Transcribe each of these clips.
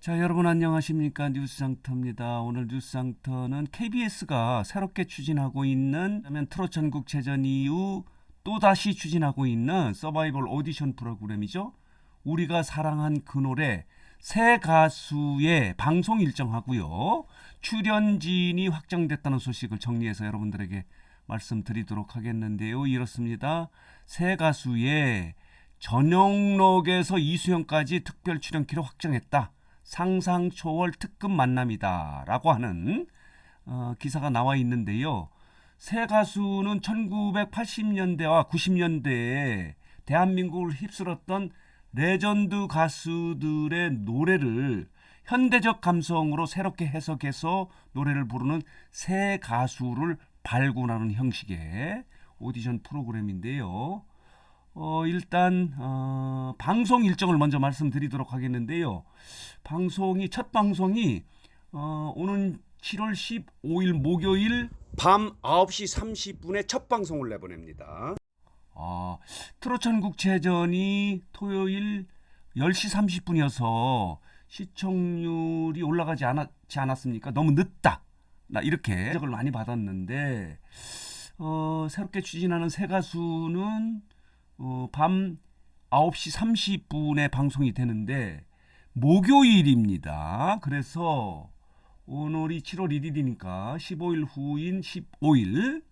자, 여러분 안녕하십니까? 뉴스상터입니다. 오늘 뉴스상터는 KBS가 새롭게 추진하고 있는 그다음에 트롯 전국체전 이후 또다시 추진하고 있는 서바이벌 오디션 프로그램이죠. 우리가 사랑한 그 노래 새 가수의 방송 일정하고요. 출연진이 확정됐다는 소식을 정리해서 여러분들에게 말씀드리도록 하겠는데요. 이렇습니다. 새 가수의 전영록에서 이수영까지 특별 출연키로 확정했다. 상상 초월 특급 만남이다라고 하는 어, 기사가 나와 있는데요. 새 가수는 1980년대와 90년대에 대한민국을 휩쓸었던 레전드 가수들의 노래를 현대적 감성으로 새롭게 해석해서 노래를 부르는 새 가수를 발굴하는 형식의 오디션 프로그램인데요. 어, 일단 어, 방송 일정을 먼저 말씀드리도록 하겠는데요. 방송이 첫 방송이 어, 오는 7월 15일 목요일 밤 9시 30분에 첫 방송을 내보냅니다. 아, 트롯천국체전이 토요일 10시 30분이어서 시청률이 올라가지 않았지 않았습니까? 너무 늦다. 나 이렇게 지적을 많이 받았는데 어, 새롭게 추진하는 새 가수는 어, 밤 9시 30분에 방송이 되는데 목요일입니다. 그래서 오늘이 7월 1일이니까 15일 후인 15일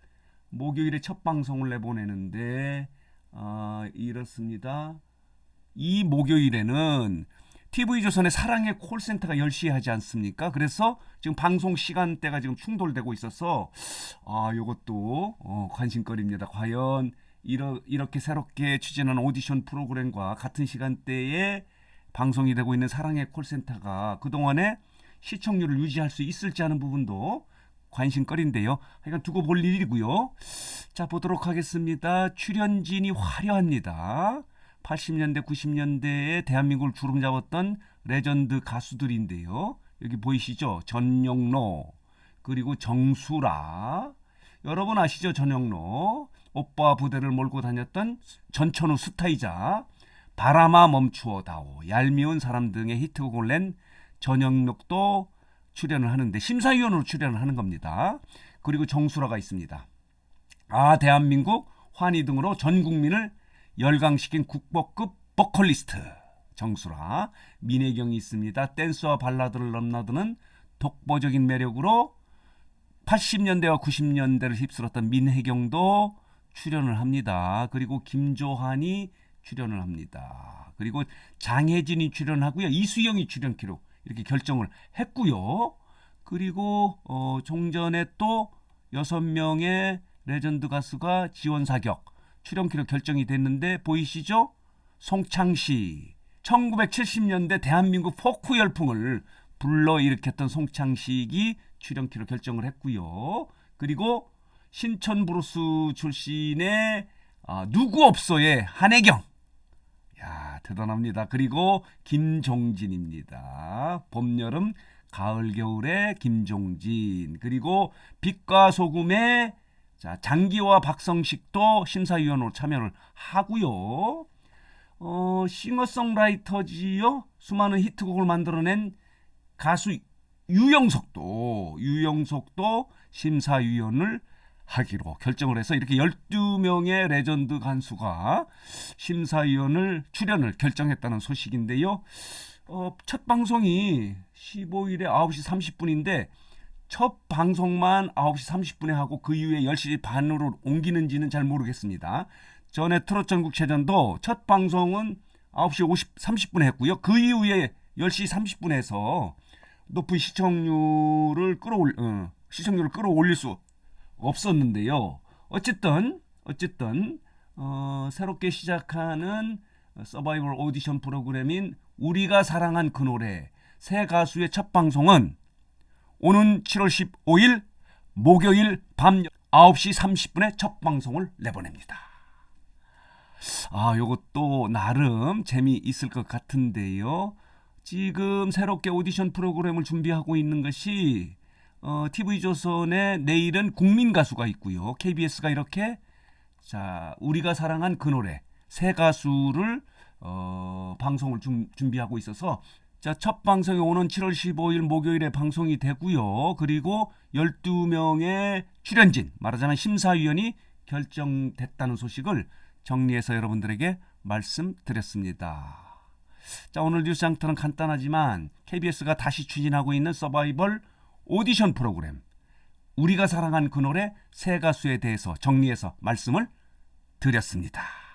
목요일에 첫 방송을 내보내는데 아, 이렇습니다. 이 목요일에는 TV조선의 사랑의 콜센터가 10시에 하지 않습니까? 그래서 지금 방송 시간대가 지금 충돌되고 있어서 아, 요것도 어, 관심거리입니다. 과연 이러, 이렇게 새롭게 추진하는 오디션 프로그램과 같은 시간대에 방송이 되고 있는 사랑의 콜센터가 그동안에 시청률을 유지할 수 있을지 하는 부분도 관심거리인데요. 하여간 두고 볼 일이고요. 자 보도록 하겠습니다. 출연진이 화려합니다. 80년대 90년대에 대한민국을 주름 잡았던 레전드 가수들인데요. 여기 보이시죠? 전영로 그리고 정수라 여러분 아시죠? 전영로 오빠 부대를 몰고 다녔던 전천후 스타이자 바람아 멈추어다오 얄미운 사람 등의 히트곡을 낸 전영록도 출연을 하는데 심사위원으로 출연을 하는 겁니다. 그리고 정수라가 있습니다. 아 대한민국 환희 등으로 전 국민을 열광시킨 국보급 보컬리스트 정수라 민혜경이 있습니다. 댄스와 발라드를 넘나드는 독보적인 매력으로 80년대와 90년대를 휩쓸었던 민혜경도 출연을 합니다. 그리고 김조한이 출연을 합니다. 그리고 장혜진이 출연하고요. 이수영이 출연키로 이렇게 결정을 했고요. 그리고 어, 종전에 또 여섯 명의 레전드 가수가 지원 사격 출연키로 결정이 됐는데 보이시죠? 송창시 1970년대 대한민국 포크 열풍을 불러일으켰던 송창식이 출연키로 결정을 했고요. 그리고 신천 브루스 출신의 아, 누구 없어의 한혜경 야 대단합니다. 그리고 김종진입니다. 봄, 여름, 가을, 겨울의 김종진. 그리고 빛과 소금의 자, 장기와 박성식도 심사위원으로 참여를 하고요. 어, 싱어송라이터지요. 수많은 히트곡을 만들어낸 가수 유영석도 유영석도 심사위원을 하기로 결정을 해서 이렇게 12명의 레전드 간수가 심사위원을 출연을 결정했다는 소식인데요. 어, 첫 방송이 15일에 9시 30분인데 첫 방송만 9시 30분에 하고 그 이후에 10시 반으로 옮기는지는 잘 모르겠습니다. 전에 트롯 전국체전도 첫 방송은 9시 50, 30분에 했고요. 그 이후에 10시 30분에 해서 높은 시청률을 끌어올 어, 시청률을 끌어올릴 수 없었는데요. 어쨌든 어쨌든 어, 새롭게 시작하는 서바이벌 오디션 프로그램인 우리가 사랑한 그 노래 새 가수의 첫 방송은 오는 7월 15일 목요일 밤 9시 30분에 첫 방송을 내보냅니다. 아, 요것도 나름 재미있을 것 같은데요. 지금 새롭게 오디션 프로그램을 준비하고 있는 것이 어, TV조선의 내일은 국민 가수가 있고요. KBS가 이렇게 자 우리가 사랑한 그 노래 새 가수를 어, 방송을 준, 준비하고 있어서 자, 첫 방송이 오는 7월 15일 목요일에 방송이 되고요. 그리고 12명의 출연진, 말하자면 심사위원이 결정됐다는 소식을 정리해서 여러분들에게 말씀드렸습니다. 자, 오늘 뉴스 장터는 간단하지만 KBS가 다시 추진하고 있는 서바이벌 오디션 프로그램 우리가 사랑한 그 노래 새 가수에 대해서 정리해서 말씀을 드렸습니다.